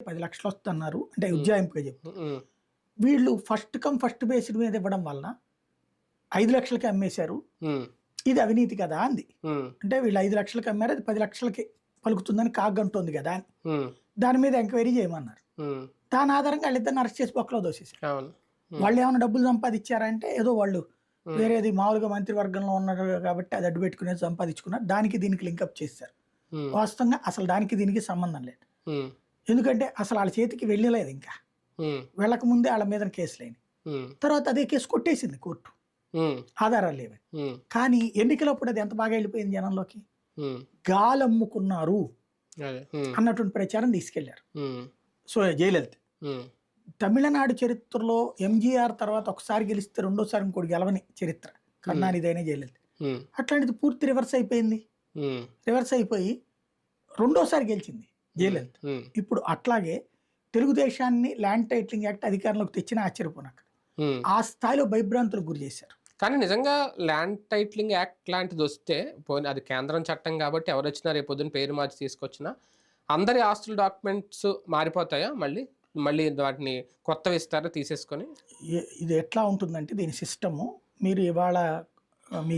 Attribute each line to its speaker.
Speaker 1: పది లక్షలు వస్తున్నారు అంటే ఉజ్జాయింపుగా చెప్పి. వీళ్ళు ఫస్ట్ కమ్ ఫస్ట్ బేస్డ్ మీద ఇవ్వడం వలన ఐదు లక్షలకి అమ్మేశారు. ఇది అవినీతి కదా అంది. అంటే వీళ్ళు ఐదు లక్షలకి అమ్మారు అది పది లక్షలకి పలుకుతుందని కాగంటుంది కదా అని. దాని మీద ఎంక్వైరీ చేయమన్నారు. దాని ఆధారంగా వాళ్ళిద్దరిని అరెస్ట్ చేసి
Speaker 2: అవును. ఉమ్,
Speaker 1: వాళ్ళు ఏమైనా డబ్బులు సంపాదించారంటే ఏదో వాళ్ళు వేరేది మామూలుగా మంత్రివర్గంలో ఉన్నారు కాబట్టి అది అడ్డు పెట్టుకునేది సంపాదించుకున్నారు. దానికి దీనికి లింకప్ చేశారు. వాస్తవంగా అసలు దానికి దీనికి సంబంధం లేదు. ఎందుకంటే అసలు వాళ్ళ చేతికి వెళ్ళలేదు ఇంకా. వెళ్ళక ముందే వాళ్ళ మీద కేసులేని తర్వాత అదే కేసు కొట్టేసింది కోర్టు. ఆధారాలు లేవని కానీ ఎన్నికలప్పుడు అది ఎంత బాగా వెళ్ళిపోయింది జనంలోకి? గాలమ్ముకున్నారు. అన్నటువంటి ప్రచారం
Speaker 2: తీసుకెళ్ళారు.
Speaker 1: సో జయలలిత. తమిళనాడు చరిత్రలో ఎంజీఆర్ తర్వాత ఒకసారి గెలిస్తే రెండోసారి ఇంకోటి గెలవని చరిత్ర. కరుణానిదైనా జయలలిత. అట్లాంటిది పూర్తి రివర్స్ అయిపోయింది. రివర్స్ అయిపోయి రెండోసారి గెలిచింది. జయలలిత ఇప్పుడు అట్లాగే తెలుగుదేశాన్ని ల్యాండ్ టైటిలింగ్ యాక్ట్ అధికారంలోకి తెచ్చిన ఆశ్చర్యపోనక్క
Speaker 2: ఉమ్.
Speaker 1: ఆ స్థాయిలో భయభ్రాంతులకు గురి చేశారు.
Speaker 2: కానీ నిజంగా ల్యాండ్ టైటిలింగ్ యాక్ట్ లాంటిది వస్తే అది కేంద్రం చట్టం కాబట్టి ఎవరు వచ్చినా రేపు పొద్దున్న పేరు మార్చి తీసుకొచ్చినా అందరి ఆస్తుల డాక్యుమెంట్స్ మారిపోతాయా మళ్ళీ? మళ్ళీ వాటిని కొత్తవి ఇస్తారా తీసేసుకొని?
Speaker 1: ఇది ఎట్లా ఉంటుందంటే దీని సిస్టము మీరు ఇవాళ మీ